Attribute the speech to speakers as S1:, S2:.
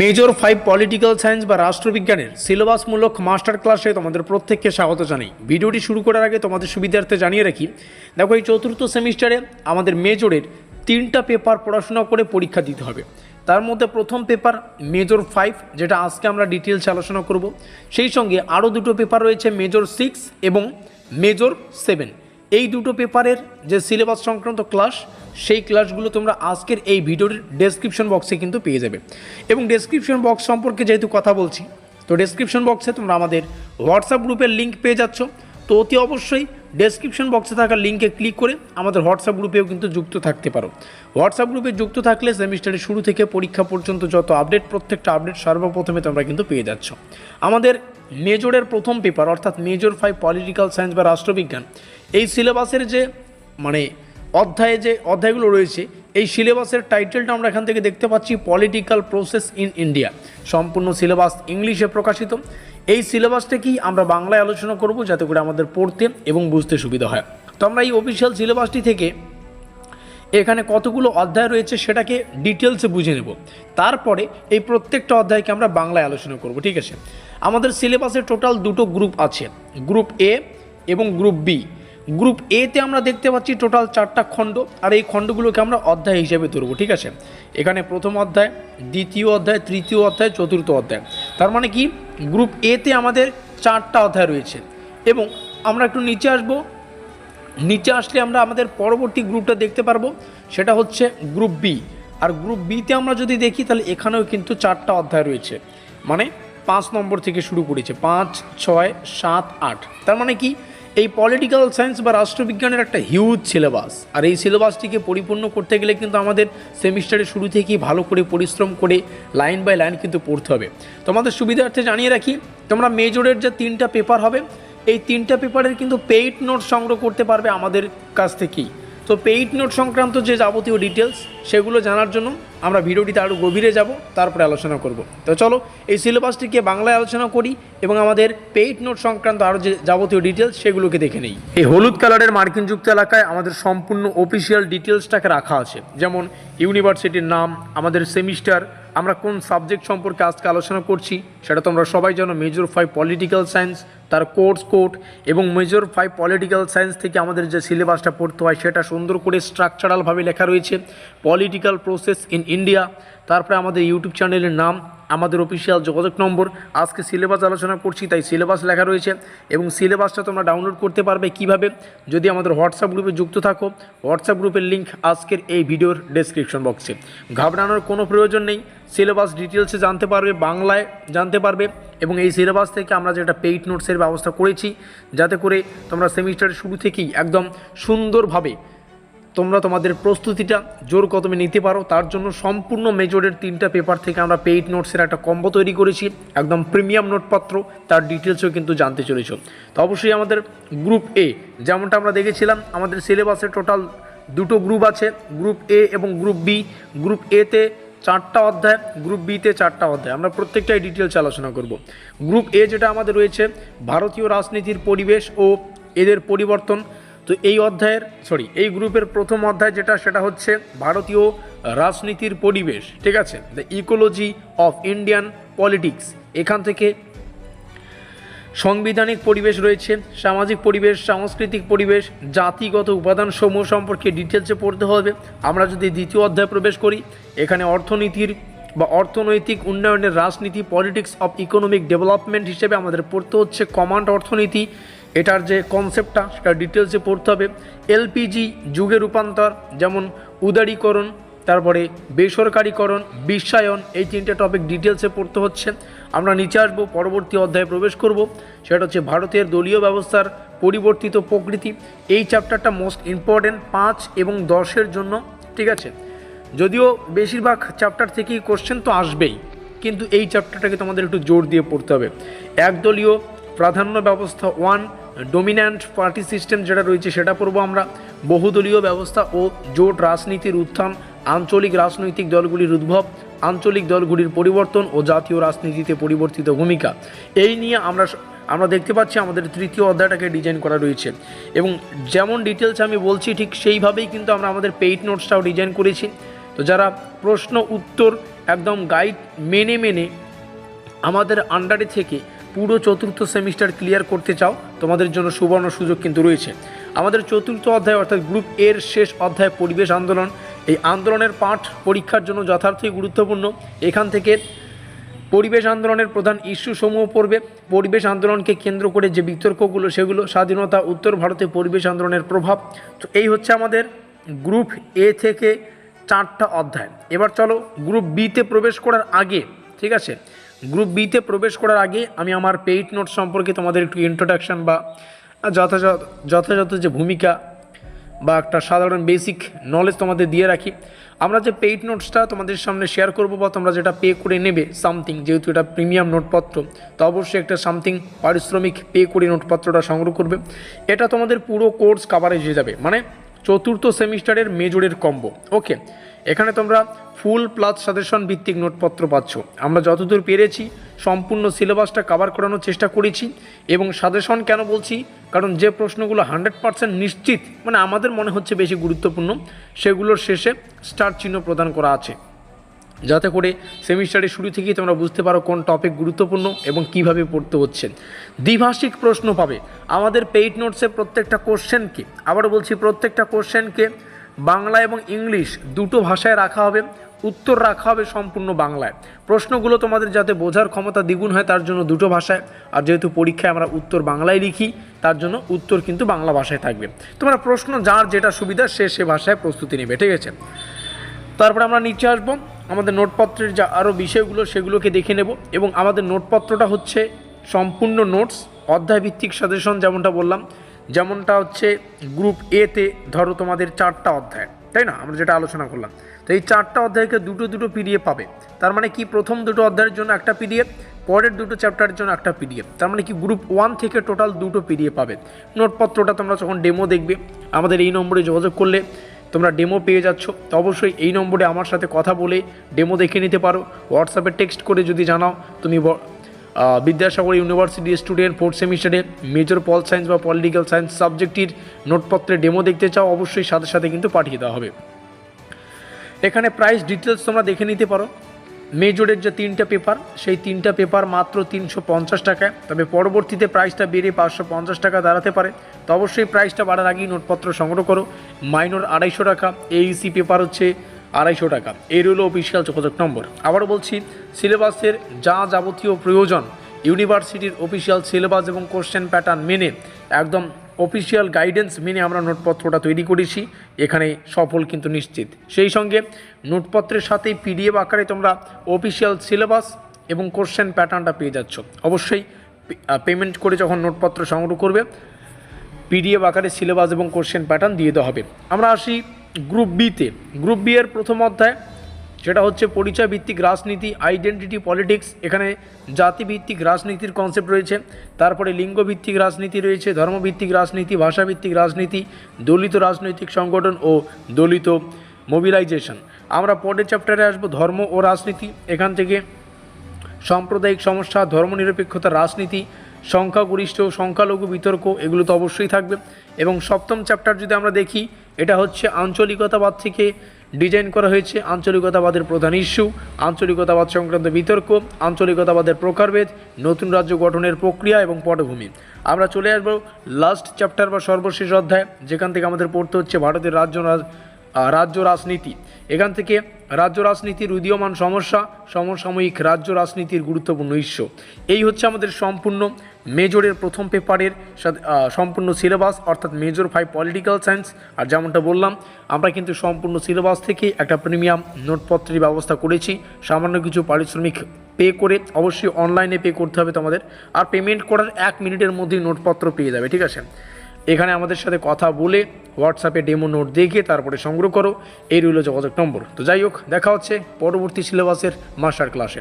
S1: Major five political science বা রাষ্ট্রবিজ্ঞানের সিলেবাসমূলক master ক্লাসে তোমাদের প্রত্যেককে স্বাগত জানাই। ভিডিওটি শুরু করার আগে তোমাদের সুবিধার্থে জানিয়ে রাখি, দেখো এই চতুর্থ সেমিস্টারে আমাদের মেজরের তিনটা পেপার পড়াশোনা করে পরীক্ষা দিতে হবে। তার মধ্যে প্রথম পেপার মেজর ফাইভ যেটা আজকে আমরা ডিটেলস আলোচনা করব। সেই সঙ্গে আরও দুটো পেপার রয়েছে মেজর সিক্স এবং মেজর সেভেন এই দুটো পেপারের যে সিলেবাস সংক্রান্ত ক্লাস সেই ক্লাসগুলো তোমরা আজকের এই ভিডিওর ডেসক্রিপশন বক্সে কিন্তু পেয়ে যাবে। এবং ডেসক্রিপশন বক্স সম্পর্কে যেহেতু কথা বলছি, তো ডেসক্রিপশন বক্সে তোমরা আমাদের হোয়াটসঅ্যাপ গ্রুপের লিঙ্ক পেয়ে যাচ্ছ। তো অতি অবশ্যই ডেসক্রিপশন বক্সে থাকা লিঙ্কে ক্লিক করে আমাদের হোয়াটসঅ্যাপ গ্রুপেও কিন্তু যুক্ত থাকতে পারো। হোয়াটসঅ্যাপ গ্রুপে যুক্ত থাকলে সেমিস্টারের শুরু থেকে পরীক্ষা পর্যন্ত যত আপডেট প্রত্যেকটা আপডেট সর্বপ্রথমে তোমরা কিন্তু পেয়ে যাচ্ছ। আমাদের মেজরের প্রথম পেপার অর্থাৎ মেজর ফাইভ পলিটিক্যাল সায়েন্স বা রাষ্ট্রবিজ্ঞান, এই সিলেবাসের যে মানে অধ্যায়ে যে অধ্যায়গুলো রয়েছে, এই সিলেবাসের টাইটেলটা আমরা এখান থেকে দেখতে পাচ্ছি পলিটিক্যাল প্রসেস ইন ইন্ডিয়া সম্পূর্ণ সিলেবাস ইংলিশে প্রকাশিত। এই সিলেবাসটাকেই আমরা বাংলায় আলোচনা করব, যাতে করে আমাদের পড়তে এবং বুঝতে সুবিধা হয়। তো আমরা এই অফিসিয়াল সিলেবাসটি থেকে এখানে কতগুলো অধ্যায় রয়েছে সেটাকে ডিটেলসে বুঝে নেব। তারপরে এই প্রত্যেকটা অধ্যায়কে আমরা বাংলায় আলোচনা করব, ঠিক আছে? আমাদের সিলেবাসে টোটাল দুটো গ্রুপ আছে গ্রুপ এ এবং গ্রুপ বি গ্রুপ এতে আমরা দেখতে পাচ্ছি টোটাল চারটা খণ্ড, আর এই খণ্ডগুলোকে আমরা অধ্যায় হিসেবে ধরবো, ঠিক আছে? এখানে প্রথম অধ্যায়, দ্বিতীয় অধ্যায়, তৃতীয় অধ্যায়, চতুর্থ অধ্যায়। তার মানে কি? গ্রুপ এতে আমাদের চারটা অধ্যায় রয়েছে। এবং আমরা একটু নিচে আসব নিচে আসলে আমরা আমাদের পরবর্তী গ্রুপটা দেখতে পারব। সেটা হচ্ছে গ্রুপ বি। আর গ্রুপ বিতে আমরা যদি দেখি, তাহলে এখানেও কিন্তু চারটা অধ্যায় রয়েছে। মানে পাঁচ নম্বর থেকে শুরু করেছে। পাঁচ, ছয়, সাত, আট। তার মানে কি? এই পলিটিক্যাল সায়েন্স বা রাষ্ট্রবিজ্ঞানের একটা হিউজ সিলেবাস আর এই সিলেবাসটিকে পরিপূর্ণ করতে গেলে কিন্তু আমাদের সেমিস্টারের শুরু থেকেই ভালো করে পরিশ্রম করে লাইন বাই লাইন কিন্তু পড়তে হবে। তোমাদের সুবিধার্থে জানিয়ে রাখি, তোমরা মেজরের যে তিনটা পেপার হবে এই তিনটা পেপারের কিন্তু পেইড নোট সংগ্রহ করতে পারবে আমাদের কাছ থেকেই। তো পেইড নোট সংক্রান্ত যে যাবতীয় ডিটেলস সেগুলো জানার জন্য আমরা ভিডিওটিতে আরও গভীরে যাব, তারপরে আলোচনা করব। তো চলো, এই সিলেবাসটিকে বাংলায় আলোচনা করি এবং আমাদের পেইড নোট সংক্রান্ত আরও যে যাবতীয় ডিটেলস সেগুলোকে দেখে নেই। এই হলুদ কালারের মার্কিন যুক্ত এলাকায় আমাদের সম্পূর্ণ অফিসিয়াল ডিটেলসটাকে রাখা আছে। যেমন ইউনিভার্সিটির নাম, আমাদের সেমিস্টার আমরা কোন সাবজেক্ট সম্পর্কে আজকে আলোচনা করছি, সেটা তোমরা সবাই জানো মেজর ফাইভ পলিটিক্যাল সায়েন্স তার কোর্স কোড এবং মেজর ফাইভ পলিটিক্যাল সায়েন্স থেকে আমাদের যে সিলেবাসটা পড়তে হয়, সেটা সুন্দর করে স্ট্রাকচারালভাবে লেখা রয়েছে। পলিটিক্যাল প্রসেস ইন ইন্ডিয়া, তারপরে আমাদের ইউটিউব চ্যানেলের নাম, আমাদের অফিসিয়াল যোগাযোগ নম্বর। আজকে সিলেবাস আলোচনা করছি, তাই সিলেবাস লেখা রয়েছে এবং সিলেবাসটা তোমরা ডাউনলোড করতে পারবে কীভাবে? যদি আমাদের হোয়াটসঅ্যাপ গ্রুপে যুক্ত থাকো হোয়াটসঅ্যাপ গ্রুপের লিঙ্ক আজকের এই ভিডিওর ডেসক্রিপশন বক্সে ঘাবড়ানোর কোনো প্রয়োজন নেই সিলেবাস ডিটেলসে জানতে পারবে, বাংলায় জানতে পারবে এবং এই সিলেবাস থেকে আমরা যেটা পেইড নোটসের ব্যবস্থা করেছি, যাতে করে তোমরা সেমিস্টারের শুরু থেকেই একদম সুন্দরভাবে তোমরা তোমাদের প্রস্তুতিটা জোর কদমে নিতে পারো। তার জন্য সম্পূর্ণ মেজরের তিনটা পেপার থেকে আমরা পেইড নোটসের একটা কম্বো তৈরি করেছি, একদম প্রিমিয়াম নোটপত্র তার ডিটেলসও কিন্তু জানতে চলেছ। তো অবশ্যই আমাদের গ্রুপ এ যেমনটা আমরা দেখেছিলাম, আমাদের সিলেবাসে টোটাল দুটো গ্রুপ আছে গ্রুপ এ এবং গ্রুপ বি গ্রুপ এতে চারটা অধ্যায় গ্রুপ বিতে চারটা অধ্যায়। আমরা প্রত্যেকটাই ডিটেলস আলোচনা করব। গ্রুপ এ যেটা আমাদের রয়েছে, ভারতীয় রাজনীতির পরিবেশ ও এদের পরিবর্তন। তো এই অধ্যায়ের সরি এই গ্রুপের প্রথম অধ্যায় যেটা, সেটা হচ্ছে ভারতীয় রাজনীতির পরিবেশ, ঠিক আছে? The ecology of Indian politics এখান থেকে সাংবিধানিক পরিবেশ রয়েছে, সামাজিক পরিবেশ, সাংস্কৃতিক পরিবেশ, জাতিগত উপাদান সমূহ সম্পর্কে ডিটেলসে পড়তে হবে। আমরা যদি দ্বিতীয় অধ্যায় প্রবেশ করি, এখানে অর্থনীতির বা অর্থনৈতিক উন্নয়নের রাজনীতি পলিটিক্স অফ ইকোনমিক ডেভেলপমেন্ট হিসেবে আমাদের পড়তে হচ্ছে কমান্ড অর্থনীতি। এটার যে কনসেপ্টটা সেটা ডিটেলসে পড়তে হবে। এলপিজি যুগে রূপান্তর, যেমন উদারীকরণ, তারপরে বেসরকারীকরণ, বিশ্বায়ন, এই তিনটে টপিক ডিটেলসে পড়তে হচ্ছে। আমরা নিচে আসব, পরবর্তী অধ্যায়ে প্রবেশ করব। সেটা হচ্ছে ভারতের দলীয় ব্যবস্থার পরিবর্তিত প্রকৃতি। এই চ্যাপ্টারটা মোস্ট ইম্পর্টেন্ট পাঁচ এবং দশের জন্য, ঠিক আছে? যদিও বেশিরভাগ চ্যাপ্টার থেকেই কোশ্চেন তো আসবেই, কিন্তু এই চ্যাপ্টারটাকে তোমাদের একটু জোর দিয়ে পড়তে হবে। একদলীয় প্রাধান্য ব্যবস্থা ওয়ান ডোমিন্যান্ট পার্টি সিস্টেম যেটা রয়েছে, সেটা পড়ব আমরা। বহুদলীয় ব্যবস্থা ও জোট রাজনীতির উত্থান, আঞ্চলিক রাজনৈতিক দলগুলির উদ্ভব, আঞ্চলিক দলগুলির পরিবর্তন ও জাতীয় রাজনীতিতে পরিবর্তিত ভূমিকা। এই নিয়ে আমরা আমরা দেখতে পাচ্ছি আমাদের তৃতীয় অধ্যায়টাকে ডিজাইন করা রয়েছে। এবং যেমন ডিটেলস আমি বলছি, ঠিক সেইভাবেই কিন্তু আমরা আমাদের পেইড নোটসটাও ডিজাইন করেছি। তো যারা প্রশ্ন, উত্তর একদম গাইড মেনে মেনে আমাদের আন্ডারে থেকে পুরো চতুর্থ সেমিস্টার ক্লিয়ার করতে চাও, তোমাদের জন্য সুবর্ণ সুযোগ কিন্তু রয়েছে। আমাদের চতুর্থ অধ্যায় অর্থাৎ গ্রুপ এর শেষ অধ্যায় পরিবেশ আন্দোলন, এই আন্দোলনের পাঠ পরীক্ষার জন্য যথার্থই গুরুত্বপূর্ণ। এখান থেকে পরিবেশ আন্দোলনের প্রধান ইস্যু সমূহ পড়বে। পরিবেশ আন্দোলনকে কেন্দ্র করে যে বিতর্কগুলো, সেগুলো স্বাধীনতা, উত্তর ভারতে পরিবেশ আন্দোলনের প্রভাব। তো এই হচ্ছে আমাদের গ্রুপ এ থেকে চারটা অধ্যায়। এবার চলো গ্রুপ বিতে প্রবেশ করার আগে, ঠিক আছে? গ্রুপ বিতে প্রবেশ করার আগে আমি আমার পেইড নোট সম্পর্কে তোমাদের একটু ইন্ট্রোডাকশন বা যথাযথ যথাযথ যে ভূমিকা বা একটা সাধারণ বেসিক নলেজ তোমাদের দিয়ে রাখি। আমরা যে পেইড নোটসটা তোমাদের সামনে শেয়ার করব বা তোমরা যেটা পে করে নেবে সামথিং যেহেতু এটা প্রিমিয়াম নোটপত্র, তো অবশ্যই একটা সামথিং পারিশ্রমিক পে করে নোটপত্রটা সংগ্রহ করবে। এটা তোমাদের পুরো কোর্স কাভারেজ হয়ে যাবে। মানে চতুর্থ সেমিস্টারের মেজরের কম্বো ওকে এখানে তোমরা ফুল প্লাস সাজেশন ভিত্তিক নোটপত্র পাচ্ছ। আমরা যতদূর পেরেছি, সম্পূর্ণ সিলেবাসটা কভার করানোর চেষ্টা করেছি এবং সাজেশন কেন বলছি? কারণ যে প্রশ্নগুলো হান্ড্রেড পার্সেন্ট নিশ্চিত মানে আমাদের মনে হচ্ছে বেশি গুরুত্বপূর্ণ, সেগুলোর শেষে স্টার চিহ্ন প্রদান করা আছে। যাতে করে সেমিস্টারের শুরু থেকেই তোমরা বুঝতে পারো কোন টপিক গুরুত্বপূর্ণ এবং কীভাবে পড়তে হচ্ছে। দ্বিভাষিক প্রশ্ন পাবে। আমাদের পেইড নোটসে প্রত্যেকটা কোশ্চেনকে আবারও বলছি প্রত্যেকটা কোশ্চেনকে বাংলা এবং ইংলিশ দুটো ভাষায় রাখা হবে, উত্তর রাখা হবে সম্পূর্ণ বাংলায়। প্রশ্নগুলো তোমাদের যাতে বোঝার ক্ষমতা দ্বিগুণ হয় তার জন্য দুটো ভাষায়। আর যেহেতু পরীক্ষায় আমরা উত্তর বাংলায় লিখি, তার জন্য উত্তর কিন্তু বাংলা ভাষায় থাকবে। তোমরা প্রশ্ন যার যেটা সুবিধা সে সে ভাষায় প্রস্তুতি নেবে, ঠিক আছে? তারপরে আমরা নিচে আসব। আমাদের নোটপত্রের যা আরও বিষয়গুলো সেগুলোকে দেখে নেব। এবং আমাদের নোটপত্রটা হচ্ছে সম্পূর্ণ নোটস, অধ্যায়ভিত্তিক সাজেশন যেমনটা বললাম। যেমনটা হচ্ছে গ্রুপ এতে ধরো তোমাদের চারটা অধ্যায়, তাই না? আমরা যেটা আলোচনা করলাম। তো এই চারটা অধ্যায়কে দুটো দুটো পিডিএফ পাবে। তার মানে কি প্রথম দুটো অধ্যায়ের জন্য একটা পিডিএফ পরের দুটো চ্যাপ্টারের জন্য একটা পিডিএফ তার মানে কি গ্রুপ ওয়ান থেকে টোটাল দুটো পিডিএফ পাবে। নোটপত্রটা তোমরা যখন ডেমো দেখবে, আমাদের এই নম্বরে যোগাযোগ করলে তোমরা ডেমো পেয়ে যাচ্ছ। তো অবশ্যই এই নম্বরে আমার সাথে কথা বলে ডেমো দেখে নিতে পারো। হোয়াটসঅ্যাপে টেক্সট করে যদি জানাও, তুমি বিদ্যাসাগর ইউনিভার্সিটি স্টুডেন্ট ফোর্থ সেমিস্টারে মেজর পল সায়েন্স বা পলিটিক্যাল সায়েন্স সাবজেক্টটির নোটপত্রে ডেমো দেখতে চাও, অবশ্যই সাথে সাথে কিন্তু পাঠিয়ে দেওয়া হবে। এখানে প্রাইস ডিটেলস তোমরা দেখে নিতে পারো। মেজরের যে তিনটা পেপার সেই তিনটা পেপার মাত্র তিনশো পঞ্চাশ টাকায়। তবে পরবর্তীতে প্রাইসটা বেড়ে পাঁচশো পঞ্চাশ টাকা দাঁড়াতে পারে। তো অবশ্যই প্রাইসটা বাড়ার আগেই নোটপত্র সংগ্রহ করো। মাইনর আড়াইশো টাকা এইসি পেপার হচ্ছে আড়াইশো টাকা। এই রইল অফিসিয়াল যোগাযোগ নম্বর। আবারও বলছি, সিলেবাসের যা যাবতীয় প্রয়োজন ইউনিভার্সিটির অফিসিয়াল সিলেবাস এবং কোশ্চেন প্যাটার্ন মেনে, একদম অফিসিয়াল গাইডেন্স মেনে আমরা নোটপত্রটা তৈরি করেছি। এখানে সফল কিন্তু নিশ্চিত। সেই সঙ্গে নোটপত্রের সাথে পিডিএফ আকারে তোমরা অফিসিয়াল সিলেবাস এবং কোশ্চেন প্যাটার্নটা পেয়ে যাচ্ছ। অবশ্যই পেমেন্ট করে যখন নোটপত্র সংগ্রহ করবে পিডিএফ আকারে সিলেবাস এবং কোশ্চেন প্যাটার্ন দিয়ে দেওয়া হবে। আমরা আসি গ্রুপ বিতে গ্রুপ বি এর প্রথম অধ্যায়, যেটা হচ্ছে পরিচয় ভিত্তিক রাজনীতি আইডেন্টিটি পলিটিক্স এখানে জাতিভিত্তিক রাজনীতির কনসেপ্ট রয়েছে। তারপরে লিঙ্গভিত্তিক রাজনীতি রয়েছে, ধর্মভিত্তিক রাজনীতি, ভাষাভিত্তিক রাজনীতি, দলিত রাজনৈতিক সংগঠন ও দলিত মোবিলাইজেশন আমরা পরের চ্যাপ্টারে আসব, ধর্ম ও রাজনীতি। এখান থেকে সাম্প্রদায়িক সমস্যা, ধর্মনিরপেক্ষতা, রাজনীতি সংখ্যাগরিষ্ঠ, সংখ্যালঘু বিতর্ক, এগুলো তো অবশ্যই থাকবে। এবং সপ্তম চ্যাপ্টার যদি আমরা দেখি, এটা হচ্ছে আঞ্চলিকতাবাদ থেকে ডিজাইন করা হয়েছে। আঞ্চলিকতাবাদের প্রধান ইস্যু আঞ্চলিকতাবাদ সংক্রান্ত বিতর্ক, আঞ্চলিকতাবাদের প্রকারভেদ, নতুন রাজ্য গঠনের প্রক্রিয়া এবং পটভূমি। আমরা চলে আসব লাস্ট চ্যাপ্টার বা সর্বশেষ অধ্যায়, যেখান থেকে আমাদের পড়তে হচ্ছে ভারতের রাজ্য রাজ- রাজ্য রাজনীতি। এখান থেকে রাজ্য রাজনীতির উদীয়মান সমস্যা, সমসাময়িক রাজ্য রাজনীতির গুরুত্বপূর্ণ ইস্যু এই হচ্ছে আমাদের সম্পূর্ণ মেজরের প্রথম পেপারের সম্পূর্ণ সিলেবাস, অর্থাৎ মেজর ফাইভ পলিটিক্যাল সায়েন্স। আর যেমনটা বললাম, আমরা কিন্তু সম্পূর্ণ সিলেবাস থেকে একটা প্রিমিয়াম নোটপত্রের ব্যবস্থা করেছি। সামান্য কিছু পারিশ্রমিক পে করে অবশ্যই অনলাইনে পে করতে হবে তোমাদের। আর পেমেন্ট করার এক মিনিটের মধ্যেই নোটপত্র পেয়ে যাবে, ঠিক আছে? এখানে আমাদের সাথে কথা বলে হোয়াটসঅ্যাপে ডেমো নোট দেখে তারপরে সংগ্রহ করো। এই রইল যোগাযোগ নম্বর। তো যাই হোক, দেখা হচ্ছে পরবর্তী সিলেবাসের মাস্টার ক্লাসে।